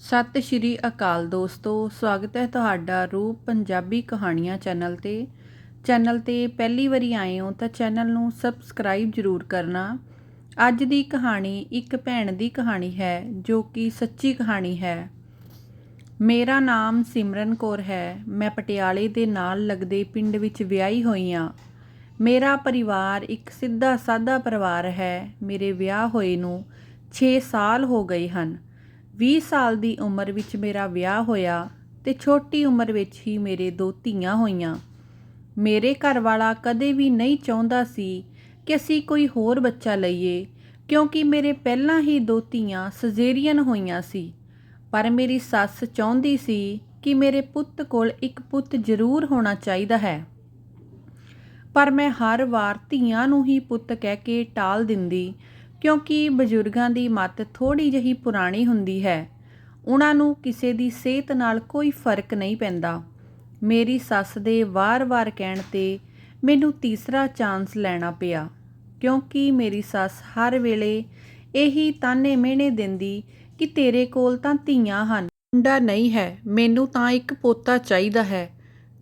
ਸਤਿ ਸ਼੍ਰੀ ਅਕਾਲ ਦੋਸਤੋ, ਸਵਾਗਤ ਹੈ ਤੁਹਾਡਾ ਰੂਪ ਪੰਜਾਬੀ ਕਹਾਣੀਆਂ ਚੈਨਲ ਤੇ। ਚੈਨਲ ਤੇ ਪਹਿਲੀ ਵਾਰੀ ਆਏ ਹੋ ਤਾਂ ਚੈਨਲ ਨੂੰ ਸਬਸਕ੍ਰਾਈਬ ਜ਼ਰੂਰ ਕਰਨਾ। ਅੱਜ ਦੀ ਕਹਾਣੀ ਇੱਕ ਭੈਣ ਦੀ ਕਹਾਣੀ ਹੈ, ਜੋ ਕਿ ਸੱਚੀ ਕਹਾਣੀ ਹੈ। ਮੇਰਾ ਨਾਮ ਸਿਮਰਨ ਕੌਰ ਹੈ। ਮੈਂ ਪਟਿਆਲੇ ਦੇ ਨਾਲ ਲੱਗਦੇ ਪਿੰਡ ਵਿੱਚ ਵਿਆਹੀ ਹੋਈ ਹਾਂ। ਮੇਰਾ ਪਰਿਵਾਰ ਇੱਕ ਸਿੱਧਾ ਸਾਦਾ ਪਰਿਵਾਰ ਹੈ। ਮੇਰੇ ਵਿਆਹ ਹੋਏ ਨੂੰ 6 ਸਾਲ ਹੋ ਗਏ ਹਨ। 20 ਸਾਲ ਦੀ ਉਮਰ ਵਿੱਚ ਮੇਰਾ ਵਿਆਹ ਹੋਇਆ ਤੇ ਛੋਟੀ ਉਮਰ ਵਿੱਚ ਹੀ ਮੇਰੇ ਦੋ ਧੀਆਂ ਹੋਈਆਂ। ਮੇਰੇ ਘਰ ਵਾਲਾ ਕਦੇ ਵੀ ਨਹੀਂ ਚਾਹੁੰਦਾ ਸੀ ਕਿ ਅਸੀਂ ਕੋਈ ਹੋਰ ਬੱਚਾ ਲਈਏ, ਕਿਉਂਕਿ ਮੇਰੇ ਪਹਿਲਾਂ ਹੀ ਦੋ ਧੀਆਂ ਸਜੇਰੀਅਨ ਹੋਈਆਂ ਸੀ। ਪਰ ਮੇਰੀ ਸੱਸ ਚਾਹੁੰਦੀ ਸੀ ਕਿ ਮੇਰੇ ਪੁੱਤ ਕੋਲ ਇੱਕ ਪੁੱਤ ਜ਼ਰੂਰ ਹੋਣਾ ਚਾਹੀਦਾ ਹੈ। ਪਰ ਮੈਂ ਹਰ ਵਾਰ ਧੀਆਂ ਨੂੰ ਹੀ ਪੁੱਤ ਕਹਿ ਕੇ ਟਾਲ ਦਿੰਦੀ ਕਿਉਂਕਿ ਬਜ਼ੁਰਗਾਂ ਦੀ ਮੱਤ ਥੋੜੀ ਜਿਹੀ ਪੁਰਾਣੀ ਹੁੰਦੀ ਹੈ। ਉਹਨਾਂ ਨੂੰ ਕਿਸੇ ਦੀ ਸਿਹਤ ਨਾਲ ਕੋਈ ਫ਼ਰਕ ਨਹੀਂ ਪੈਂਦਾ। ਮੇਰੀ ਸੱਸ ਦੇ ਵਾਰ-ਵਾਰ ਕਹਿਣ ਤੇ ਮੈਨੂੰ ਤੀਸਰਾ ਚਾਂਸ ਲੈਣਾ ਪਿਆ, ਕਿਉਂਕਿ ਮੇਰੀ ਸੱਸ ਹਰ ਵੇਲੇ ਇਹੀ ਤਾਨੇ ਮਿਹਣੇ ਦਿੰਦੀ ਕਿ ਤੇਰੇ ਕੋਲ ਤਾਂ ਧੀਆਂ ਹਨ, ਮੁੰਡਾ ਨਹੀਂ ਹੈ, ਮੈਨੂੰ ਤਾਂ ਇੱਕ ਪੋਤਾ ਚਾਹੀਦਾ ਹੈ।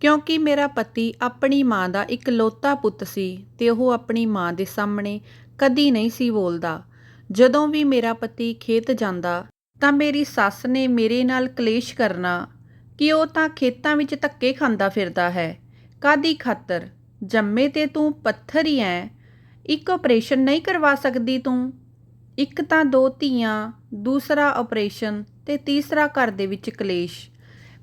ਕਿਉਂਕਿ ਮੇਰਾ ਪਤੀ ਆਪਣੀ ਮਾਂ ਦਾ ਇਕਲੌਤਾ ਪੁੱਤ ਸੀ ਤੇ ਉਹ ਆਪਣੀ ਮਾਂ ਦੇ ਸਾਹਮਣੇ ਕਦੀ ਨਹੀਂ ਸੀ ਬੋਲਦਾ। ਜਦੋਂ ਵੀ ਮੇਰਾ ਪਤੀ ਖੇਤ ਜਾਂਦਾ, ਤਾਂ ਮੇਰੀ ਸੱਸ ਨੇ ਮੇਰੇ ਨਾਲ ਕਲੇਸ਼ ਕਰਨਾ, ਕਿ ਉਹ ਤਾਂ ਖੇਤਾਂ ਵਿੱਚ ਧੱਕੇ ਖਾਂਦਾ ਫਿਰਦਾ ਹੈ। ਕਾਦੀ ਖਾਤਰ? ਜੰਮੇ ਤੇ ਤੂੰ ਪੱਥਰ ਹੀ ਐ। ਇੱਕ ਆਪਰੇਸ਼ਨ ਨਹੀਂ ਕਰਵਾ ਸਕਦੀ ਤੂੰ। ਇੱਕ ਤਾਂ ਦੋ ਧੀਆਂ, ਦੂਸਰਾ ਆਪਰੇਸ਼ਨ ਤੇ ਤੀਸਰਾ ਘਰ ਦੇ ਵਿੱਚ ਕਲੇਸ਼।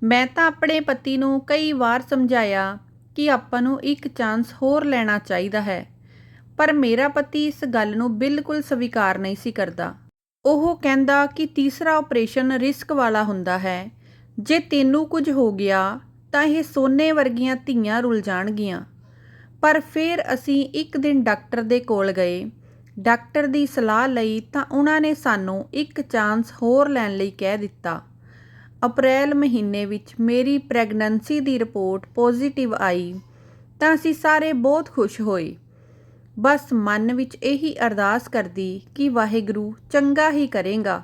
ਮੈਂ ਤਾਂ ਆਪਣੇ ਪਤੀ ਨੂੰ ਕਈ ਵਾਰ ਸਮਝਾਇਆ ਕਿ ਆਪਾਂ ਨੂੰ ਇੱਕ ਚਾਂਸ ਹੋਰ ਲੈਣਾ ਚਾਹੀਦਾ ਹੈ। ਪਰ ਮੇਰਾ ਪਤੀ ਇਸ ਗੱਲ ਨੂੰ ਬਿਲਕੁਲ ਸਵੀਕਾਰ ਨਹੀਂ ਸੀ ਕਰਦਾ। ਉਹ ਕਹਿੰਦਾ ਕਿ ਤੀਸਰਾ ਆਪਰੇਸ਼ਨ ਰਿਸਕ ਵਾਲਾ ਹੁੰਦਾ ਹੈ। ਜੇ ਤੈਨੂੰ ਕੁਝ ਹੋ ਗਿਆ, ਤਾਂ ਇਹ ਸੋਨੇ ਵਰਗੀਆਂ ਧੀਆਂ ਰੁਲ ਜਾਣਗੀਆਂ। ਪਰ ਫਿਰ ਅਸੀਂ ਇੱਕ ਦਿਨ ਡਾਕਟਰ ਦੇ ਕੋਲ ਗਏ। ਡਾਕਟਰ ਦੀ ਸਲਾਹ ਲਈ ਤਾਂ ਉਹਨਾਂ ਨੇ ਸਾਨੂੰ ਇੱਕ ਚਾਂਸ ਹੋਰ ਲੈਣ ਲਈ ਕਹਿ ਦਿੱਤਾ। ਅਪ੍ਰੈਲ ਮਹੀਨੇ ਵਿੱਚ ਮੇਰੀ ਪ੍ਰੈਗਨੈਂਸੀ ਦੀ ਰਿਪੋਰਟ ਪੋਜ਼ਿਟਿਵ ਆਈ, ਤਾਂ ਅਸੀਂ ਸਾਰੇ ਬਹੁਤ ਖੁਸ਼ ਹੋਏ। ਬਸ ਮਨ ਵਿੱਚ ਇਹੀ ਅਰਦਾਸ ਕਰਦੀ ਕਿ ਵਾਹਿਗੁਰੂ ਚੰਗਾ ਹੀ ਕਰੇਗਾ।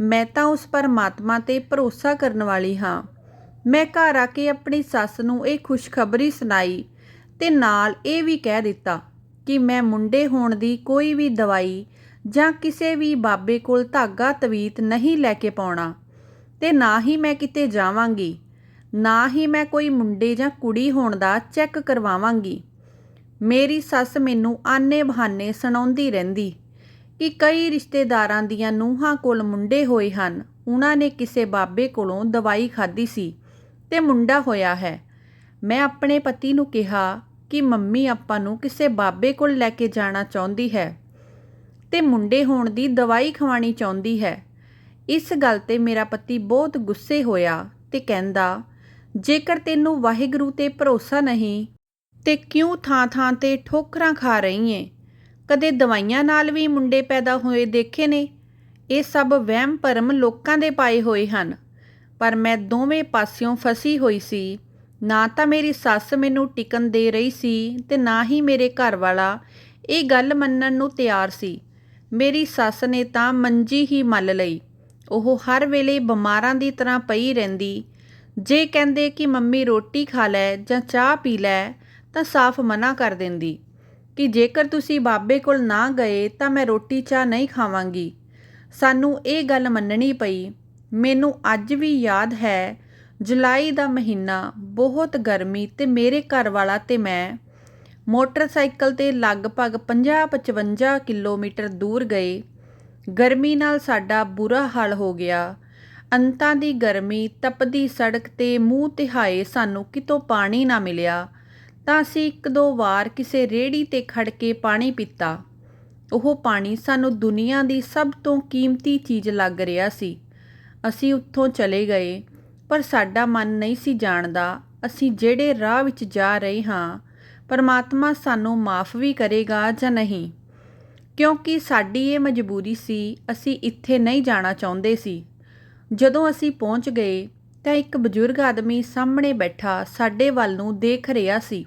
ਮੈਂ ਤਾਂ ਉਸ ਪਰਮਾਤਮਾ ਤੇ ਭਰੋਸਾ ਕਰਨ ਵਾਲੀ ਹਾਂ। ਮੈਂ ਘਰ ਆ ਕੇ ਆਪਣੀ ਸੱਸ ਨੂੰ ਇਹ ਖੁਸ਼ਖਬਰੀ ਸੁਣਾਈ ਤੇ ਨਾਲ ਇਹ ਵੀ ਕਹਿ ਦਿੱਤਾ ਕਿ ਮੈਂ ਮੁੰਡੇ ਹੋਣ ਦੀ ਕੋਈ ਵੀ ਦਵਾਈ ਜਾਂ ਕਿਸੇ ਵੀ ਬਾਬੇ ਕੋਲ ਧਾਗਾ ਤਵੀਤ ਨਹੀਂ ਲੈ ਕੇ ਪਾਉਣਾ ਤੇ ਨਾ ਹੀ ਮੈਂ ਕਿਤੇ ਜਾਵਾਂਗੀ, ਨਾ ਹੀ ਮੈਂ ਕੋਈ ਮੁੰਡੇ ਜਾਂ ਕੁੜੀ ਹੋਣ ਦਾ ਚੈੱਕ ਕਰਵਾਵਾਂਗੀ। ਮੇਰੀ ਸੱਸ ਮੈਨੂੰ ਆਨੇ ਬਹਾਨੇ ਸੁਣਾਉਂਦੀ ਰਹਿੰਦੀ ਕਿ ਕਈ ਰਿਸ਼ਤੇਦਾਰਾਂ ਦੀਆਂ ਨੂੰਹਾਂ ਕੋਲ ਮੁੰਡੇ ਹੋਏ ਹਨ। ਉਹਨਾਂ ਨੇ ਕਿਸੇ ਬਾਬੇ ਕੋਲੋਂ ਦਵਾਈ ਖਾਧੀ ਸੀ ਤੇ ਮੁੰਡਾ ਹੋਇਆ ਹੈ। ਮੈਂ ਆਪਣੇ ਪਤੀ ਨੂੰ ਕਿਹਾ ਕਿ ਮੰਮੀ ਆਪਾਂ ਨੂੰ ਕਿਸੇ ਬਾਬੇ ਕੋਲ ਲੈ ਕੇ ਜਾਣਾ ਚਾਹੁੰਦੀ ਹੈ ਤੇ ਮੁੰਡੇ ਹੋਣ ਦੀ ਦਵਾਈ ਖਵਾਣੀ ਚਾਹੁੰਦੀ ਹੈ। ਇਸ ਗੱਲ ਤੇ ਮੇਰਾ ਪਤੀ ਬਹੁਤ ਗੁੱਸੇ ਹੋਇਆ ਤੇ ਕਹਿੰਦਾ, ਜੇਕਰ ਤੈਨੂੰ ਵਾਹਿਗੁਰੂ ਤੇ ਭਰੋਸਾ ਨਹੀਂ ਤੇ ਕਿਉਂ ਥਾਂ-ਥਾਂ ਤੇ ਠੋਕਰਾਂ ਖਾ ਰਹੀ ਏ? ਕਦੇ ਦਵਾਈਆਂ ਨਾਲ ਵੀ ਮੁੰਡੇ ਪੈਦਾ ਹੋਏ ਦੇਖੇ ਨੇ? ਇਹ ਸਭ ਵਹਿਮ ਭਰਮ ਲੋਕਾਂ ਦੇ ਪਾਏ ਹੋਏ ਹਨ। ਪਰ ਮੈਂ ਦੋਵੇਂ ਪਾਸਿਓਂ ਫਸੀ ਹੋਈ ਸੀ। ਨਾ ਤਾਂ ਮੇਰੀ ਸੱਸ ਮੈਨੂੰ ਟਿਕਨ ਦੇ ਰਹੀ ਸੀ ਤੇ ਨਾ ਹੀ ਮੇਰੇ ਘਰ ਵਾਲਾ ਇਹ ਗੱਲ ਮੰਨਣ ਨੂੰ ਤਿਆਰ ਸੀ। ਮੇਰੀ ਸੱਸ ਨੇ ਤਾਂ ਮੰਜੀ ਹੀ ਮੱਲ ਲਈ। ਉਹ ਹਰ ਵੇਲੇ ਬਿਮਾਰਾਂ ਦੀ ਤਰ੍ਹਾਂ ਪਈ ਰਹਿੰਦੀ। ਜੇ ਕਹਿੰਦੇ ਕਿ ਮੰਮੀ ਰੋਟੀ ਖਾ ਲੈ ਜਾਂ ਚਾਹ ਪੀ ਲੈ ਤਾਂ ਸਾਫ਼ ਮਨਾ ਕਰ ਦਿੰਦੀ ਕਿ ਜੇਕਰ ਤੁਸੀਂ ਬਾਬੇ ਕੋਲ ਨਾ ਗਏ ਤਾਂ ਮੈਂ ਰੋਟੀ ਚਾਹ ਨਹੀਂ ਖਾਵਾਂਗੀ। ਸਾਨੂੰ ਇਹ ਗੱਲ ਮੰਨਣੀ ਪਈ। ਮੈਨੂੰ ਅੱਜ ਵੀ ਯਾਦ ਹੈ, ਜੁਲਾਈ ਦਾ ਮਹੀਨਾ, ਬਹੁਤ ਗਰਮੀ ਤੇ ਮੇਰੇ ਘਰ ਵਾਲਾ ਤੇ ਮੈਂ। ਮੋਟਰਸਾਈਕਲ ਤੇ ਲਗਭਗ 50-55 ਕਿਲੋਮੀਟਰ ਦੂਰ ਗਏ। ਗਰਮੀ ਨਾਲ ਸਾਡਾ ਬੁਰਾ ਹਾਲ ਹੋ ਗਿਆ। ਅੰਤਾਂ ਦੀ ਗਰਮੀ ਤਪਦੀ ਸੜਕ ਤੇ ਮੂੰਹ ਤਿਹਾਏ ਸਾਨੂੰ ਕਿਤੋਂ ਪਾਣੀ ਨਾ ਮਿਲਿਆ। ਤਾਂ ਅਸੀਂ ਇੱਕ ਦੋ ਵਾਰ ਕਿਸੇ ਰੇਹੜੀ ਤੇ ਖੜ੍ਹ ਕੇ ਪਾਣੀ ਪੀਤਾ। ਉਹ ਪਾਣੀ ਸਾਨੂੰ ਦੁਨੀਆ ਦੀ ਸਭ ਤੋਂ ਕੀਮਤੀ ਚੀਜ਼ ਲੱਗ ਰਿਹਾ ਸੀ। ਅਸੀਂ ਉੱਥੋਂ ਚਲੇ ਗਏ, ਪਰ ਸਾਡਾ ਮਨ ਨਹੀਂ ਸੀ ਜਾਣਦਾ। ਅਸੀਂ ਜਿਹੜੇ ਰਾਹ ਵਿੱਚ ਜਾ ਰਹੇ ਹਾਂ, ਪਰਮਾਤਮਾ ਸਾਨੂੰ ਮਾਫ ਵੀ ਕਰੇਗਾ ਜਾਂ ਨਹੀਂ? ਕਿਉਂਕਿ ਸਾਡੀ ਇਹ ਮਜਬੂਰੀ ਸੀ, ਅਸੀਂ ਇੱਥੇ ਨਹੀਂ ਜਾਣਾ ਚਾਹੁੰਦੇ ਸੀ। ਜਦੋਂ ਅਸੀਂ ਪਹੁੰਚ ਗਏ, ਤਾਂ ਇੱਕ ਬਜ਼ੁਰਗ ਆਦਮੀ ਸਾਹਮਣੇ ਬੈਠਾ ਸਾਡੇ ਵੱਲ ਨੂੰ ਦੇਖ ਰਿਹਾ ਸੀ।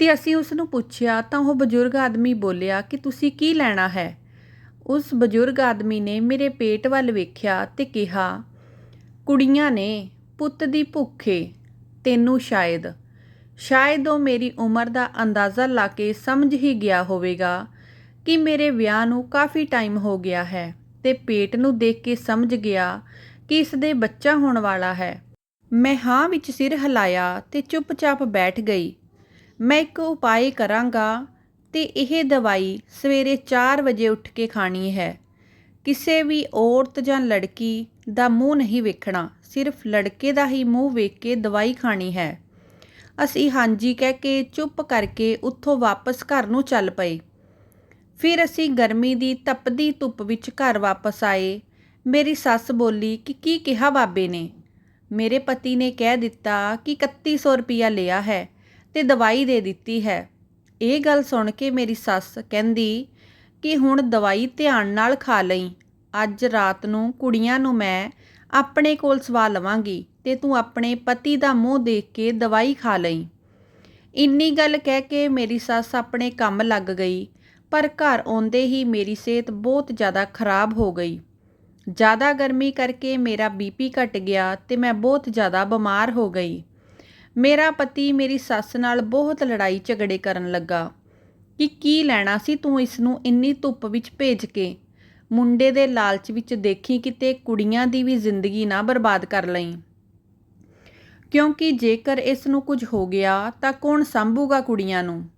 ਤੇ ਅਸੀਂ ਉਸ ਨੂੰ ਪੁੱਛਿਆ, ਤਾਂ ਉਹ ਬਜ਼ੁਰਗ ਆਦਮੀ ਬੋਲਿਆ ਕਿ ਤੁਸੀਂ ਕੀ ਲੈਣਾ ਹੈ? ਉਸ ਬਜ਼ੁਰਗ ਆਦਮੀ ਨੇ ਮੇਰੇ ਪੇਟ ਵੱਲ ਵੇਖਿਆ ਤੇ ਕਿਹਾ, ਕੁੜੀਆਂ ਨੇ, ਪੁੱਤ ਦੀ ਭੁੱਖੇ, ਤੈਨੂੰ ਸ਼ਾਇਦ। ਸ਼ਾਇਦ ਉਹ ਮੇਰੀ ਉਮਰ ਦਾ ਅੰਦਾਜ਼ਾ ਲਾ ਕੇ ਸਮਝ ਹੀ ਗਿਆ ਹੋਵੇਗਾ ਕਿ ਮੇਰੇ ਵਿਆਹ ਨੂੰ ਕਾਫੀ ਟਾਈਮ ਹੋ ਗਿਆ ਹੈ ਤੇ ਪੇਟ ਨੂੰ ਦੇਖ ਕੇ ਸਮਝ ਗਿਆ ਕਿ ਇਸ ਦੇ ਬੱਚਾ ਹੋਣ ਵਾਲਾ ਹੈ। ਮੈਂ ਹਾਂ ਵਿੱਚ ਸਿਰ ਹਿਲਾਇਆ ਤੇ ਚੁੱਪਚਾਪ ਬੈਠ ਗਈ। ਮੈਂ ਇੱਕ ਉਪਾਅ ਕਰਾਂਗਾ ਅਤੇ ਇਹ ਦਵਾਈ ਸਵੇਰੇ ਚਾਰ ਵਜੇ ਉੱਠ ਕੇ ਖਾਣੀ ਹੈ। ਕਿਸੇ ਵੀ ਔਰਤ ਜਾਂ ਲੜਕੀ ਦਾ ਮੂੰਹ ਨਹੀਂ ਵੇਖਣਾ, ਸਿਰਫ ਲੜਕੇ ਦਾ ਹੀ ਮੂੰਹ ਵੇਖ ਕੇ ਦਵਾਈ ਖਾਣੀ ਹੈ। ਅਸੀਂ ਹਾਂਜੀ ਕਹਿ ਕੇ ਚੁੱਪ ਕਰਕੇ ਉੱਥੋਂ ਵਾਪਸ ਘਰ ਨੂੰ ਚੱਲ ਪਏ। ਫਿਰ ਅਸੀਂ ਗਰਮੀ ਦੀ ਤਪਦੀ ਧੁੱਪ ਵਿੱਚ ਘਰ ਵਾਪਸ ਆਏ। ਮੇਰੀ ਸੱਸ ਬੋਲੀ ਕਿ ਕੀ ਕਿਹਾ ਬਾਬੇ ਨੇ? ਮੇਰੇ ਪਤੀ ਨੇ ਕਹਿ ਦਿੱਤਾ ਕਿ 3100 ਰੁਪਇਆ ਲਿਆ ਹੈ। ਤੇ ਦਵਾਈ ਦੇ ਦਿੱਤੀ ਹੈ। ਇਹ ਗੱਲ ਸੁਣ ਕੇ ਮੇਰੀ ਸੱਸ ਕਹਿੰਦੀ ਕਿ ਹੁਣ ਦਵਾਈ ਧਿਆਨ ਨਾਲ ਖਾ ਲਈ। ਅੱਜ ਰਾਤ ਨੂੰ ਕੁੜੀਆਂ ਨੂੰ ਮੈਂ ਆਪਣੇ ਕੋਲ ਸਵਾ ਲਵਾਂਗੀ ਤੇ ਤੂੰ ਆਪਣੇ ਪਤੀ ਦਾ ਮੂੰਹ ਦੇਖ ਕੇ ਦਵਾਈ ਖਾ ਲਈ। ਇੰਨੀ ਗੱਲ ਕਹਿ ਕੇ ਮੇਰੀ ਸੱਸ ਆਪਣੇ ਕੰਮ ਲੱਗ ਗਈ, ਪਰ ਘਰ ਆਉਂਦੇ ਹੀ ਮੇਰੀ ਸਿਹਤ ਬਹੁਤ ਜ਼ਿਆਦਾ ਖਰਾਬ ਹੋ ਗਈ। ਜ਼ਿਆਦਾ ਗਰਮੀ ਕਰਕੇ ਮੇਰਾ ਬੀਪੀ ਘਟ ਗਿਆ ਤੇ ਮੈਂ ਬਹੁਤ ਜ਼ਿਆਦਾ ਬਿਮਾਰ ਹੋ ਗਈ। ਮੇਰਾ ਪਤੀ ਮੇਰੀ ਸੱਸ ਨਾਲ ਬਹੁਤ ਲੜਾਈ ਝਗੜੇ ਕਰਨ ਲੱਗਾ ਕਿ ਕੀ ਲੈਣਾ ਸੀ ਤੂੰ ਇਸ ਨੂੰ ਇੰਨੀ ਧੁੱਪ ਵਿੱਚ ਭੇਜ ਕੇ? ਮੁੰਡੇ ਦੇ ਲਾਲਚ ਵਿੱਚ ਦੇਖੀ ਕਿਤੇ ਕੁੜੀਆਂ ਦੀ ਵੀ ਜ਼ਿੰਦਗੀ ਨਾ ਬਰਬਾਦ ਕਰ ਲਈ। ਕਿਉਂਕਿ ਜੇਕਰ ਇਸ ਨੂੰ ਕੁਝ ਹੋ ਗਿਆ ਤਾਂ ਕੌਣ ਸੰਭੂਗਾ ਕੁੜੀਆਂ ਨੂੰ?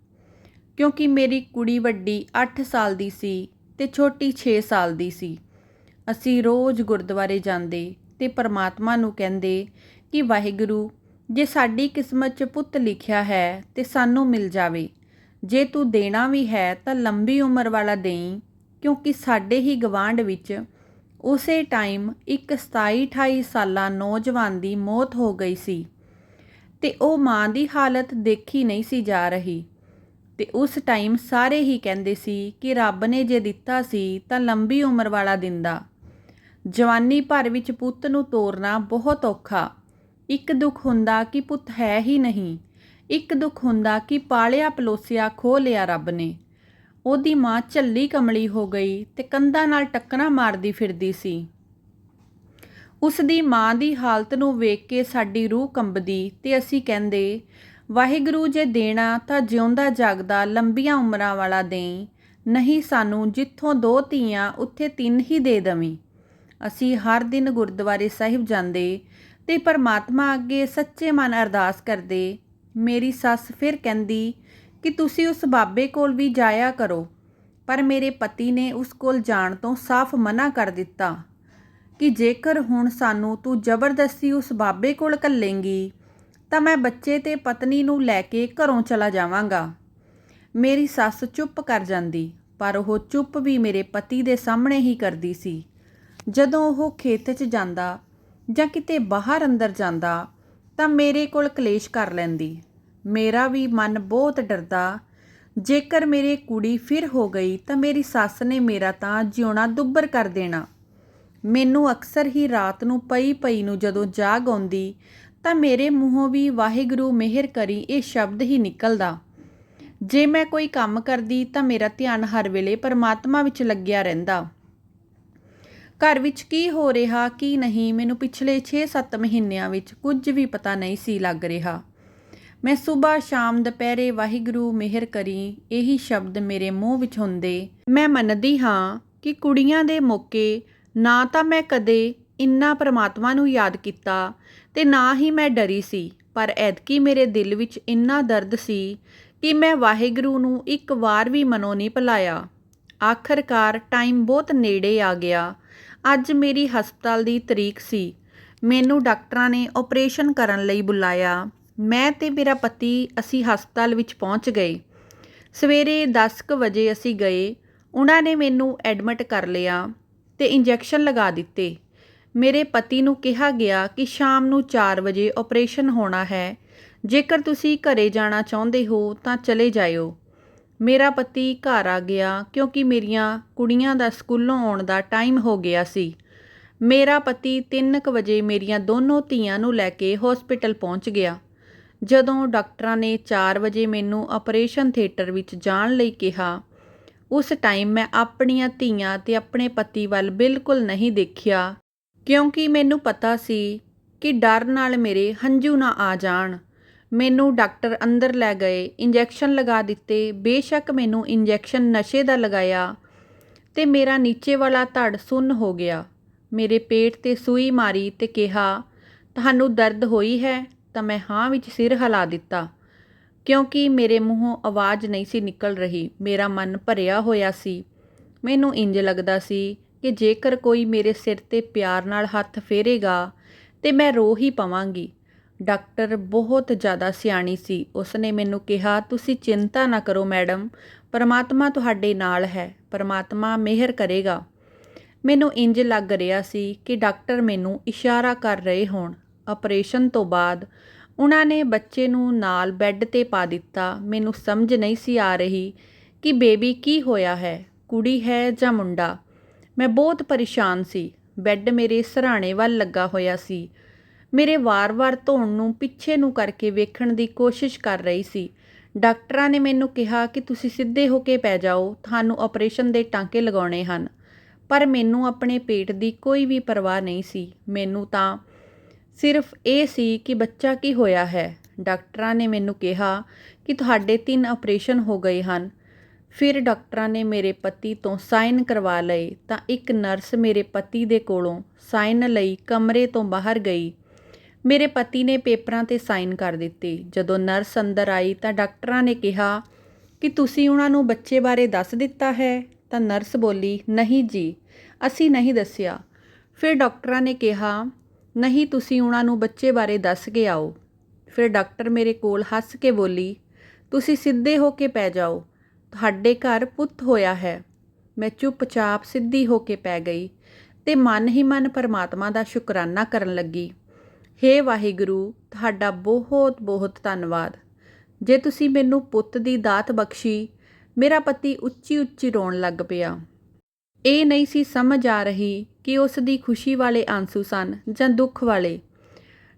ਕਿਉਂਕਿ ਮੇਰੀ ਕੁੜੀ ਵੱਡੀ 8 ਸਾਲ ਦੀ ਸੀ ਤੇ ਛੋਟੀ 6 ਸਾਲ ਦੀ ਸੀ। ਅਸੀਂ ਰੋਜ਼ ਗੁਰਦੁਆਰੇ ਜਾਂਦੇ ਤੇ ਪਰਮਾਤਮਾ ਨੂੰ ਕਹਿੰਦੇ ਕਿ ਵਾਹਿਗੁਰੂ ਜੇ ਸਾਡੀ ਕਿਸਮਤ 'ਚ ਪੁੱਤ ਲਿਖਿਆ ਹੈ ਤੇ ਸਾਨੂੰ ਮਿਲ ਜਾਵੇ। ਜੇ ਤੂੰ ਦੇਣਾ ਵੀ ਹੈ ਤਾਂ ਲੰਬੀ ਉਮਰ ਵਾਲਾ ਦੇਈ, ਕਿਉਂਕਿ ਸਾਡੇ ਹੀ ਗਵਾਂਢ ਵਿੱਚ ਉਸੇ ਟਾਈਮ ਇੱਕ 27 28 ਸਾਲਾਂ ਨੌਜਵਾਨ ਦੀ ਮੌਤ ਹੋ ਗਈ ਸੀ ਤੇ ਉਹ ਮਾਂ ਦੀ ਹਾਲਤ ਦੇਖੀ ਨਹੀਂ ਸੀ ਜਾ ਰਹੀ। ਤੇ ਉਸ ਟਾਈਮ ਸਾਰੇ ਹੀ ਕਹਿੰਦੇ ਸੀ ਕਿ ਰੱਬ ਨੇ ਜੇ ਦਿੱਤਾ ਸੀ ਤਾਂ ਲੰਬੀ ਉਮਰ ਵਾਲਾ ਦਿੰਦਾ। ਜਵਾਨੀ ਭਰ ਵਿੱਚ ਪੁੱਤ ਨੂੰ ਤੋਰਨਾ ਬਹੁਤ ਔਖਾ। ਇੱਕ ਦੁੱਖ ਹੁੰਦਾ ਕਿ ਪੁੱਤ ਹੈ ਹੀ ਨਹੀਂ। ਇੱਕ ਦੁੱਖ ਹੁੰਦਾ ਕਿ ਪਾਲਿਆ ਪਲੋਸਿਆ ਖੋ ਲਿਆ ਰੱਬ ਨੇ। ਉਹਦੀ ਮਾਂ ਝੱਲੀ ਕਮਲੀ ਹੋ ਗਈ ਤੇ ਕੰਧਾਂ ਨਾਲ ਟੱਕਰਾਂ ਮਾਰਦੀ ਫਿਰਦੀ ਸੀ। ਉਸ ਦੀ ਮਾਂ ਦੀ ਹਾਲਤ ਨੂੰ ਵੇਖ ਕੇ ਸਾਡੀ ਰੂਹ ਕੰਬਦੀ ਤੇ ਅਸੀਂ ਕਹਿੰਦੇ, ਵਾਹਿਗੁਰੂ ਜੇ ਦੇਣਾ ਤਾਂ ਜਿਉਂਦਾ ਜਾਗਦਾ ਲੰਬੀਆਂ ਉਮਰਾਂ ਵਾਲਾ ਦੇਈ, ਨਹੀਂ ਸਾਨੂੰ ਜਿੱਥੋਂ ਦੋ ਧੀਆਂ ਉੱਥੇ ਤਿੰਨ ਹੀ ਦੇ ਦਵੀਂ। ਅਸੀਂ ਹਰ ਦਿਨ ਗੁਰਦੁਆਰੇ ਸਾਹਿਬ ਜਾਂਦੇ ਤੇ ਪਰਮਾਤਮਾ ਅੱਗੇ ਸੱਚੇ ਮਨ ਅਰਦਾਸ ਕਰਦੇ, ਮੇਰੀ ਸੱਸ ਫਿਰ ਕਹਿੰਦੀ ਕਿ ਤੁਸੀਂ ਉਸ ਬਾਬੇ ਕੋਲ ਵੀ ਜਾਇਆ ਕਰੋ, ਪਰ ਮੇਰੇ ਪਤੀ ਨੇ ਉਸ ਕੋਲ ਜਾਣ ਤੋਂ ਸਾਫ਼ ਮਨਾ ਕਰ ਦਿੱਤਾ ਕਿ ਜੇਕਰ ਹੁਣ ਸਾਨੂੰ ਤੂੰ ਜ਼ਬਰਦਸਤੀ ਉਸ ਬਾਬੇ ਕੋਲ ਘੱਲੇਂਗੀ, ਤਾਂ ਮੈਂ ਬੱਚੇ ਤੇ ਪਤਨੀ ਨੂੰ ਲੈ ਕੇ ਘਰੋਂ ਚਲਾ ਜਾਵਾਂਗਾ। ਮੇਰੀ ਸੱਸ ਚੁੱਪ ਕਰ ਜਾਂਦੀ, ਪਰ ਉਹ ਚੁੱਪ ਵੀ ਮੇਰੇ ਪਤੀ ਦੇ ਸਾਹਮਣੇ ਹੀ ਕਰਦੀ ਸੀ। ਜਦੋਂ ਉਹ ਖੇਤ 'ਚ ਜਾਂਦਾ ਜਾਂ ਕਿਤੇ ਬਾਹਰ ਅੰਦਰ ਜਾਂਦਾ ਤਾਂ ਮੇਰੇ ਕੋਲ ਕਲੇਸ਼ ਕਰ ਲੈਂਦੀ। ਮੇਰਾ ਵੀ ਮਨ ਬਹੁਤ ਡਰਦਾ। ਜੇਕਰ ਮੇਰੇ ਕੁੜੀ ਫਿਰ ਹੋ ਗਈ ਤਾਂ ਮੇਰੀ ਸੱਸ ਨੇ ਮੇਰਾ ਤਾਂ ਜਿਉਣਾ ਦੁੱਬਰ ਕਰ ਦੇਣਾ। ਮੈਨੂੰ ਅਕਸਰ ਹੀ ਰਾਤ ਨੂੰ ਪਈ ਪਈ ਨੂੰ ਜਦੋਂ ਜਾਗ ਆਉਂਦੀ ਤਾਂ ਮੇਰੇ ਮੂੰਹੋਂ ਵੀ ਵਾਹਿਗੁਰੂ ਮਿਹਰ ਕਰੀ ਇਹ ਸ਼ਬਦ ਹੀ ਨਿਕਲਦਾ। ਜੇ ਮੈਂ ਕੋਈ ਕੰਮ ਕਰਦੀ ਤਾਂ ਮੇਰਾ ਧਿਆਨ ਹਰ ਵੇਲੇ ਪਰਮਾਤਮਾ ਵਿੱਚ ਲੱਗਿਆ ਰਹਿੰਦਾ। ਘਰ ਵਿੱਚ ਕੀ ਹੋ ਰਿਹਾ, ਕੀ ਨਹੀਂ, ਮੈਨੂੰ ਪਿਛਲੇ 6-7 ਮਹੀਨਿਆਂ ਵਿੱਚ ਕੁਝ ਵੀ ਪਤਾ ਨਹੀਂ ਸੀ ਲੱਗ ਰਿਹਾ। ਮੈਂ ਸਵੇਰ ਸ਼ਾਮ ਦੁਪਹਿਰੇ ਵਾਹਿਗੁਰੂ ਮਿਹਰ ਕਰੀ, ਇਹੀ ਸ਼ਬਦ ਮੇਰੇ ਮੂੰਹ ਵਿੱਚ ਹੁੰਦੇ। ਮੈਂ ਮੰਨਦੀ ਹਾਂ ਕਿ ਕੁੜੀਆਂ ਦੇ ਮੌਕੇ ਨਾ ਤਾਂ ਮੈਂ ਕਦੇ ਇੰਨਾ ਪਰਮਾਤਮਾ ਨੂੰ ਯਾਦ ਕੀਤਾ ਤੇ ਨਾ ਹੀ ਮੈਂ ਡਰੀ ਸੀ, ਪਰ ਐਤਕੀ ਮੇਰੇ ਦਿਲ ਵਿੱਚ ਇੰਨਾ ਦਰਦ ਸੀ ਕਿ ਮੈਂ ਵਾਹਿਗੁਰੂ ਨੂੰ ਇੱਕ ਵਾਰ ਵੀ ਮਨੋਂ ਨਹੀਂ ਭੁਲਾਇਆ। ਆਖਰਕਾਰ ਟਾਈਮ ਬਹੁਤ ਨੇੜੇ ਆ ਗਿਆ। ਅੱਜ ਮੇਰੀ ਹਸਪਤਾਲ ਦੀ ਤਰੀਕ ਸੀ। ਮੈਨੂੰ ਡਾਕਟਰਾਂ ਨੇ ਓਪਰੇਸ਼ਨ ਕਰਨ ਲਈ ਬੁਲਾਇਆ। ਮੈਂ ਅਤੇ ਮੇਰਾ ਪਤੀ ਅਸੀਂ ਹਸਪਤਾਲ ਵਿੱਚ ਪਹੁੰਚ ਗਏ। ਸਵੇਰੇ ਦਸ ਕੁ ਵਜੇ ਅਸੀਂ ਗਏ। ਉਹਨਾਂ ਨੇ ਮੈਨੂੰ ਐਡਮਿਟ ਕਰ ਲਿਆ ਅਤੇ ਇੰਜੈਕਸ਼ਨ ਲਗਾ ਦਿੱਤੇ। ਮੇਰੇ ਪਤੀ ਨੂੰ ਕਿਹਾ ਗਿਆ ਕਿ ਸ਼ਾਮ ਨੂੰ 4 ਵਜੇ ਓਪਰੇਸ਼ਨ ਹੋਣਾ ਹੈ। ਜੇਕਰ ਤੁਸੀਂ ਘਰੇ ਜਾਣਾ ਚਾਹੁੰਦੇ ਹੋ ਤਾਂ ਚਲੇ ਜਾਇਓ। ਮੇਰਾ ਪਤੀ ਘਰ ਆ ਗਿਆ ਕਿਉਂਕਿ ਮੇਰੀਆਂ ਕੁੜੀਆਂ ਦਾ ਸਕੂਲੋਂ ਆਉਣ ਦਾ ਟਾਈਮ ਹੋ ਗਿਆ ਸੀ। ਮੇਰਾ ਪਤੀ 3:00 ਵਜੇ ਮੇਰੀਆਂ ਦੋਨੋਂ ਧੀਆਂ ਨੂੰ ਲੈ ਕੇ ਹਸਪੀਟਲ ਪਹੁੰਚ ਗਿਆ। ਜਦੋਂ ਡਾਕਟਰਾਂ ਨੇ 4 ਵਜੇ ਮੈਨੂੰ ਆਪਰੇਸ਼ਨ ਥੀਏਟਰ ਵਿੱਚ ਜਾਣ ਲਈ ਕਿਹਾ, ਉਸ ਟਾਈਮ ਮੈਂ ਆਪਣੀਆਂ ਧੀਆਂ ਤੇ ਆਪਣੇ ਪਤੀ ਵੱਲ ਬਿਲਕੁਲ ਨਹੀਂ ਦੇਖਿਆ, ਕਿਉਂਕਿ ਮੈਨੂੰ ਪਤਾ ਸੀ ਕਿ ਡਰ ਨਾਲ ਮੇਰੇ ਹੰਝੂ ਨਾ ਆ ਜਾਣ। ਮੈਨੂੰ ਡਾਕਟਰ ਅੰਦਰ ਲੈ ਗਏ, ਇੰਜੈਕਸ਼ਨ ਲਗਾ ਦਿੱਤੇ, ਬੇਸ਼ੱਕ ਮੈਨੂੰ ਇੰਜੈਕਸ਼ਨ ਨਸ਼ੇ ਦਾ ਲਗਾਇਆ ਤੇ ਮੇਰਾ ਨੀਚੇ ਵਾਲਾ ਧੜ ਸੁੰਨ ਹੋ ਗਿਆ। ਮੇਰੇ ਪੇਟ ਤੇ ਸੂਈ ਮਾਰੀ ਤੇ ਕਿਹਾ, ਤੁਹਾਨੂੰ ਦਰਦ ਹੋਈ ਹੈ? ਤਾਂ ਮੈਂ ਹਾਂ ਵਿੱਚ ਸਿਰ ਹਿਲਾ ਦਿੱਤਾ। ਕਿਉਂਕਿ ਮੇਰੇ ਮੂੰਹੋਂ ਆਵਾਜ਼ ਨਹੀਂ ਸੀ ਨਿਕਲ ਰਹੀ, ਮੇਰਾ ਮਨ ਭਰਿਆ ਹੋਇਆ ਸੀ। ਮੈਨੂੰ ਇੰਜ ਲੱਗਦਾ ਸੀ ਕਿ ਜੇਕਰ ਕੋਈ ਮੇਰੇ ਸਿਰ ਤੇ ਪਿਆਰ ਨਾਲ ਹੱਥ ਫੇਰੇਗਾ ਤੇ ਮੈਂ ਰੋ ਹੀ ਪਵਾਂਗੀ। ਡਾਕਟਰ ਬਹੁਤ ਜ਼ਿਆਦਾ ਸਿਆਣੀ ਸੀ। ਉਸਨੇ ਮੈਨੂੰ ਕਿਹਾ, ਤੁਸੀਂ ਚਿੰਤਾ ਨਾ ਕਰੋ ਮੈਡਮ, ਪਰਮਾਤਮਾ ਤੁਹਾਡੇ ਨਾਲ ਹੈ, ਪਰਮਾਤਮਾ ਮਿਹਰ ਕਰੇਗਾ। ਮੈਨੂੰ ਇੰਜ ਲੱਗ ਰਿਹਾ ਸੀ ਕਿ ਡਾਕਟਰ ਮੈਨੂੰ ਇਸ਼ਾਰਾ ਕਰ ਰਹੇ ਹੋਣ। ਆਪਰੇਸ਼ਨ ਤੋਂ ਬਾਅਦ ਉਹਨਾਂ ਨੇ ਬੱਚੇ ਨੂੰ ਨਾਲ ਬੈੱਡ ਤੇ ਪਾ ਦਿੱਤਾ। ਮੈਨੂੰ ਸਮਝ ਨਹੀਂ ਸੀ ਆ ਰਹੀ ਕਿ ਬੇਬੀ ਕੀ ਹੋਇਆ ਹੈ, ਕੁੜੀ ਹੈ ਜਾਂ ਮੁੰਡਾ। ਮੈਂ ਬਹੁਤ ਪਰੇਸ਼ਾਨ ਸੀ। ਬੈੱਡ ਮੇਰੇ ਸਰਾਣੇ ਵੱਲ ਲੱਗਾ ਹੋਇਆ ਸੀ। ਮੇਰੇ ਵਾਰ-ਵਾਰ ਧੋਣ ਨੂੰ, ਪਿੱਛੇ ਨੂੰ ਕਰਕੇ ਵੇਖਣ ਦੀ ਕੋਸ਼ਿਸ਼ ਕਰ ਰਹੀ ਸੀ। ਡਾਕਟਰਾਂ ਨੇ ਮੈਨੂੰ ਕਿਹਾ ਕਿ ਤੁਸੀਂ ਸਿੱਧੇ ਹੋ ਕੇ ਪੈ ਜਾਓ, ਤੁਹਾਨੂੰ ਆਪਰੇਸ਼ਨ ਦੇ ਟਾਂਕੇ ਲਗਾਉਣੇ ਹਨ। ਪਰ ਮੈਨੂੰ ਆਪਣੇ ਪੇਟ ਦੀ ਕੋਈ ਵੀ ਪਰਵਾਹ ਨਹੀਂ ਸੀ। ਮੈਨੂੰ ਤਾਂ ਸਿਰਫ ਇਹ ਸੀ ਕਿ ਬੱਚਾ ਕੀ ਹੋਇਆ ਹੈ। ਡਾਕਟਰਾਂ ਨੇ ਮੈਨੂੰ ਕਿਹਾ ਕਿ ਤੁਹਾਡੇ ਤਿੰਨ ਆਪਰੇਸ਼ਨ ਹੋ ਗਏ ਹਨ। ਫਿਰ ਡਾਕਟਰਾਂ ਨੇ ਮੇਰੇ ਪਤੀ ਤੋਂ ਸਾਈਨ ਕਰਵਾ ਲਏ ਤਾਂ ਇੱਕ ਨਰਸ ਮੇਰੇ ਪਤੀ ਦੇ ਕੋਲੋਂ ਸਾਈਨ ਲਈ ਕਮਰੇ ਤੋਂ ਬਾਹਰ ਗਈ। ਮੇਰੇ ਪਤੀ ਨੇ ਪੇਪਰਾਂ ਤੇ ਸਾਈਨ ਕਰ ਦਿੱਤੇ। ਜਦੋਂ ਨਰਸ ਅੰਦਰ ਆਈ ਤਾਂ ਡਾਕਟਰਾਂ ਨੇ ਕਿਹਾ ਕਿ ਤੁਸੀਂ ਉਹਨਾਂ ਨੂੰ ਬੱਚੇ ਬਾਰੇ ਦੱਸ ਦਿੱਤਾ ਹੈ। ਤਾਂ ਨਰਸ ਬੋਲੀ, ਨਹੀਂ ਜੀ, ਅਸੀਂ ਨਹੀਂ ਦੱਸਿਆ। ਫਿਰ ਡਾਕਟਰਾਂ ਨੇ ਕਿਹਾ, ਨਹੀਂ, ਤੁਸੀਂ ਉਹਨਾਂ ਨੂੰ ਬੱਚੇ ਬਾਰੇ ਦੱਸ ਕੇ ਆਓ। ਫਿਰ ਡਾਕਟਰ ਮੇਰੇ ਕੋਲ ਹੱਸ ਕੇ ਬੋਲੀ, ਤੁਸੀਂ ਸਿੱਧੇ ਹੋ ਕੇ ਪੈ ਜਾਓ। ਤੁਹਾਡੇ ਘਰ ਪੁੱਤ ਹੋਇਆ ਹੈ। ਮੈਂ ਚੁੱਪਚਾਪ ਸਿੱਧੀ ਹੋ ਕੇ ਪੈ ਗਈ ਤੇ ਮਨ ਹੀ ਮਨ ਪਰਮਾਤਮਾ ਦਾ ਸ਼ੁਕਰਾਨਾ ਕਰਨ ਲੱਗੀ। ਹੇ ਵਾਹਿਗੁਰੂ, ਤੁਹਾਡਾ ਬਹੁਤ ਬਹੁਤ ਧੰਨਵਾਦ। ਜੇ ਤੁਸੀਂ ਮੈਨੂੰ ਪੁੱਤ ਦੀ ਦਾਤ ਬਖਸ਼ੀ, ਮੇਰਾ ਪਤੀ ਉੱਚੀ ਉੱਚੀ ਰੋਣ ਲੱਗ ਪਿਆ। ਇਹ ਨਹੀਂ ਸੀ ਸਮਝ ਆ ਰਹੀ ਕਿ ਉਸ ਦੀ ਖੁਸ਼ੀ ਵਾਲੇ ਆਂਸੂ ਸਨ ਜਾਂ ਦੁੱਖ ਵਾਲੇ।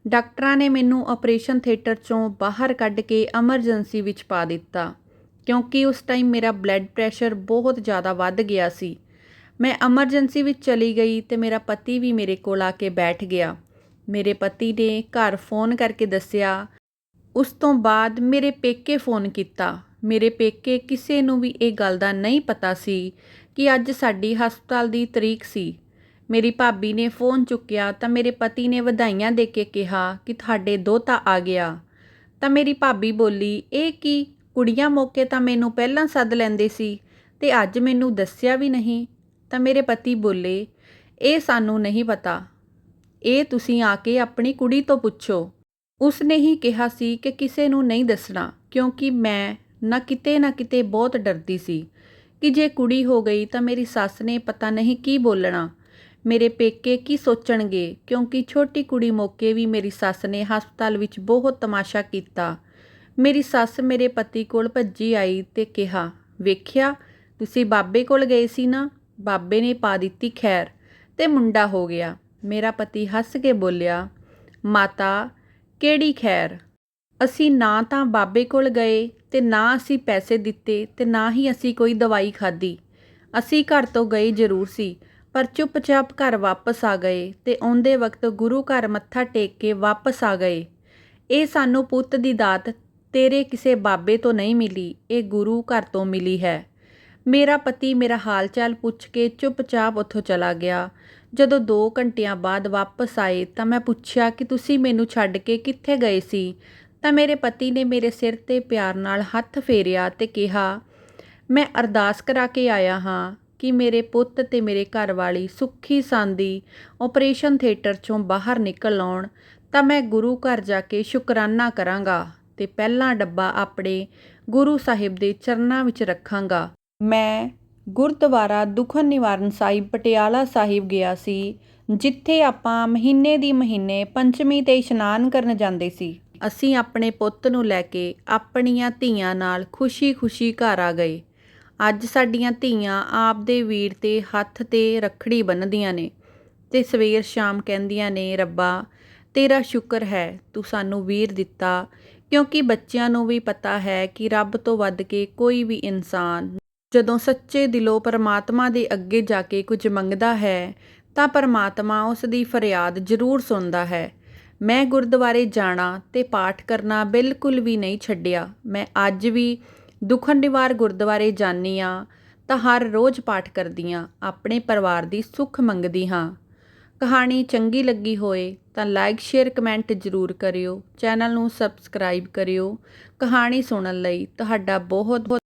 ਡਾਕਟਰਾਂ ਨੇ ਮੈਨੂੰ ਆਪਰੇਸ਼ਨ ਥੀਏਟਰ ਚੋਂ ਬਾਹਰ ਕੱਢ ਕੇ ਐਮਰਜੈਂਸੀ ਵਿੱਚ ਪਾ ਦਿੱਤਾ, ਕਿਉਂਕਿ ਉਸ ਟਾਈਮ ਮੇਰਾ ਬਲੱਡ ਪ੍ਰੈਸ਼ਰ ਬਹੁਤ ਜ਼ਿਆਦਾ ਵੱਧ ਗਿਆ ਸੀ। ਮੈਂ ਐਮਰਜੈਂਸੀ ਵਿੱਚ ਚਲੀ ਗਈ ਤੇ ਮੇਰਾ ਪਤੀ ਵੀ ਮੇਰੇ ਕੋਲ ਆ ਕੇ ਬੈਠ ਗਿਆ। ਮੇਰੇ ਪਤੀ ਨੇ ਘਰ ਫੋਨ ਕਰਕੇ ਦੱਸਿਆ। ਉਸ ਤੋਂ ਬਾਅਦ ਮੇਰੇ ਪੇਕੇ ਫੋਨ ਕੀਤਾ। ਮੇਰੇ ਪੇਕੇ ਕਿਸੇ ਨੂੰ ਵੀ ਇਹ ਗੱਲ ਦਾ ਨਹੀਂ ਪਤਾ ਸੀ ਕਿ ਅੱਜ ਸਾਡੀ ਹਸਪਤਾਲ ਦੀ ਤਰੀਕ ਸੀ। ਮੇਰੀ ਭਾਬੀ ਨੇ ਫੋਨ ਚੁੱਕਿਆ ਤਾਂ ਮੇਰੇ ਪਤੀ ਨੇ ਵਧਾਈਆਂ ਦੇ ਕੇ ਕਿਹਾ ਕਿ ਤੁਹਾਡੇ ਦੋਤਾ ਆ ਗਿਆ। ਤਾਂ ਮੇਰੀ ਭਾਬੀ ਬੋਲੀ, ਇਹ ਕੀ? ਕੁੜੀਆਂ ਮੌਕੇ ਤਾਂ ਮੈਨੂੰ ਪਹਿਲਾਂ ਸੱਦ ਲੈਂਦੇ ਸੀ ਤੇ ਅੱਜ ਮੈਨੂੰ ਦੱਸਿਆ ਵੀ ਨਹੀਂ? ਤਾਂ ਮੇਰੇ ਪਤੀ ਬੋਲੇ, ਇਹ ਸਾਨੂੰ ਨਹੀਂ ਪਤਾ। ਇਹ ਤੁਸੀਂ ਆ ਕੇ ਆਪਣੀ ਕੁੜੀ ਤੋਂ ਪੁੱਛੋ। ਉਸ ਨੇ ਹੀ ਕਿਹਾ ਸੀ ਕਿ ਕਿਸੇ ਨੂੰ ਨਹੀਂ ਦੱਸਣਾ, ਕਿਉਂਕਿ ਮੈਂ ਨਾ ਕਿਤੇ ਨਾ ਕਿਤੇ ਬਹੁਤ ਡਰਦੀ ਸੀ ਕਿ ਜੇ ਕੁੜੀ ਹੋ ਗਈ ਤਾਂ ਮੇਰੀ ਸੱਸ ਨੇ ਪਤਾ ਨਹੀਂ ਕੀ ਬੋਲਣਾ। ਮੇਰੇ ਪੇਕੇ ਕੀ ਸੋਚਣਗੇ, ਕਿਉਂਕਿ ਛੋਟੀ ਕੁੜੀ ਮੌਕੇ ਵੀ ਮੇਰੀ ਸੱਸ ਨੇ ਹਸਪਤਾਲ ਵਿੱਚ ਬਹੁਤ ਤਮਾਸ਼ਾ ਕੀਤਾ। ਮੇਰੀ ਸੱਸ ਮੇਰੇ ਪਤੀ ਕੋਲ ਭੱਜੀ ਆਈ ਤੇ ਕਿਹਾ, ਵੇਖਿਆ, ਤੁਸੀਂ ਬਾਬੇ ਕੋਲ ਗਏ ਸੀ ਨਾ? ਬਾਬੇ ਨੇ ਪਾ ਦਿੱਤੀ ਖੈਰ ਤੇ ਮੁੰਡਾ ਹੋ ਗਿਆ। ਮੇਰਾ ਪਤੀ ਹੱਸ ਕੇ ਬੋਲਿਆ, ਮਾਤਾ, ਕਿਹੜੀ ਖੈਰ? ਅਸੀਂ ਨਾ ਤਾਂ ਬਾਬੇ ਕੋਲ ਗਏ ਤੇ ਨਾ ਅਸੀਂ ਪੈਸੇ ਦਿੱਤੇ ਤੇ ਨਾ ਹੀ ਅਸੀਂ ਕੋਈ ਦਵਾਈ ਖਾਧੀ। ਅਸੀਂ ਘਰ ਤੋਂ ਗਏ ਜ਼ਰੂਰ ਸੀ, ਪਰ ਚੁੱਪਚਾਪ ਘਰ ਵਾਪਸ ਆ ਗਏ ਤੇ ਆਉਂਦੇ ਵਕਤ ਗੁਰੂ ਘਰ ਮੱਥਾ ਟੇਕ ਕੇ ਵਾਪਸ ਆ ਗਏ। ਇਹ ਸਾਨੂੰ ਪੁੱਤ ਦੀ ਦਾਤ ਤੇਰੇ ਕਿਸੇ ਬਾਬੇ ਤੋਂ ਨਹੀਂ ਮਿਲੀ, ਇਹ ਗੁਰੂ ਘਰ ਤੋਂ ਮਿਲੀ ਹੈ। ਮੇਰਾ ਪਤੀ ਮੇਰਾ ਹਾਲ ਚਾਲ ਪੁੱਛ ਕੇ ਚੁੱਪਚਾਪ ਉੱਥੋਂ ਚਲਾ ਗਿਆ। ਜਦੋਂ 2 ਘੰਟਿਆਂ ਬਾਅਦ ਵਾਪਸ ਆਏ ਤਾਂ ਮੈਂ ਪੁੱਛਿਆ ਕਿ ਤੁਸੀਂ ਮੈਨੂੰ ਛੱਡ ਕੇ ਕਿੱਥੇ ਗਏ ਸੀ? ਤਾਂ ਮੇਰੇ ਪਤੀ ਨੇ ਮੇਰੇ ਸਿਰ ਤੇ ਪਿਆਰ ਨਾਲ ਹੱਥ ਫੇਰਿਆ ਤੇ ਕਿਹਾ, ਮੈਂ ਅਰਦਾਸ ਕਰਾ ਕੇ ਆਇਆ ਹਾਂ ਕਿ ਮੇਰੇ ਪੁੱਤ ਤੇ ਮੇਰੇ ਘਰ ਵਾਲੀ ਸੁੱਖੀ ਸਾਂਦੀ ਆਪਰੇਸ਼ਨ ਥੀਏਟਰ ਚੋਂ ਬਾਹਰ ਨਿਕਲ ਆਉਣ, ਤਾਂ ਮੈਂ ਗੁਰੂ ਘਰ ਜਾ ਕੇ ਸ਼ੁਕਰਾਨਾ ਕਰਾਂਗਾ ਤੇ ਪਹਿਲਾ ਡੱਬਾ ਆਪਣੇ ਗੁਰੂ ਸਾਹਿਬ ਦੇ ਚਰਨਾਂ ਵਿੱਚ ਰੱਖਾਂਗਾ। ਮੈਂ ਗੁਰਦੁਆਰਾ ਦੁਖਨ ਨਿਵਾਰਨ ਸਾਹਿਬ ਪਟਿਆਲਾ ਸਾਹਿਬ ਗਿਆ ਸੀ, ਜਿੱਥੇ ਆਪਾਂ ਮਹੀਨੇ ਦੀ ਮਹੀਨੇ ਪੰਚਮੀ ਤੇ ਇਸ਼ਨਾਨ ਕਰਨ ਜਾਂਦੇ ਸੀ। ਅਸੀਂ ਆਪਣੇ ਪੁੱਤ ਨੂੰ ਲੈ ਕੇ ਆਪਣੀਆਂ ਧੀਆਂ ਨਾਲ ਖੁਸ਼ੀ-ਖੁਸ਼ੀ ਘਰ ਆ ਗਏ। ਅੱਜ ਸਾਡੀਆਂ ਧੀਆਂ ਆਪਦੇ ਵੀਰ ਤੇ ਹੱਥ ਤੇ ਰੱਖੜੀ ਬੰਨ੍ਹਦੀਆਂ ਨੇ ਤੇ ਸਵੇਰ ਸ਼ਾਮ ਕਹਿੰਦੀਆਂ ਨੇ, ਰੱਬਾ, ਤੇਰਾ ਸ਼ੁਕਰ ਹੈ, ਤੂੰ ਸਾਨੂੰ ਵੀਰ ਦਿੱਤਾ, ਕਿਉਂਕਿ ਬੱਚਿਆਂ ਨੂੰ ਵੀ ਪਤਾ ਹੈ ਕਿ ਰੱਬ ਤੋਂ ਵੱਧ ਕੇ ਕੋਈ ਵੀ ਇਨਸਾਨ ਜਦੋਂ ਸੱਚੇ ਦਿਲੋਂ ਪਰਮਾਤਮਾ ਦੇ ਅੱਗੇ ਜਾ ਕੇ ਕੁਝ ਮੰਗਦਾ ਹੈ, ਤਾਂ ਪਰਮਾਤਮਾ ਉਸ ਦੀ ਫਰਿਆਦ ਜ਼ਰੂਰ ਸੁਣਦਾ ਹੈ। ਮੈਂ ਗੁਰਦੁਆਰੇ ਜਾਣਾ ਤੇ ਪਾਠ ਕਰਨਾ ਬਿਲਕੁਲ ਵੀ ਨਹੀਂ ਛੱਡਿਆ। ਮੈਂ ਅੱਜ ਵੀ ਦੁਖਨ ਨਿਵਾਰ ਗੁਰਦੁਆਰੇ ਜਾਂਦੀ ਹਾਂ, ਤਾਂ ਹਰ ਰੋਜ਼ ਪਾਠ ਕਰਦੀ ਹਾਂ, ਆਪਣੇ ਪਰਿਵਾਰ ਦੀ ਸੁੱਖ ਮੰਗਦੀ ਹਾਂ। ਕਹਾਣੀ ਚੰਗੀ ਲੱਗੀ ਹੋਏ ਤਾਂ ਲਾਈਕ, ਸ਼ੇਅਰ, ਕਮੈਂਟ ਜ਼ਰੂਰ ਕਰਿਓ। ਚੈਨਲ ਨੂੰ ਸਬਸਕ੍ਰਾਈਬ ਕਰਿਓ। ਕਹਾਣੀ ਸੁਣਨ ਲਈ ਤੁਹਾਡਾ ਬਹੁਤ ਬਹੁਤ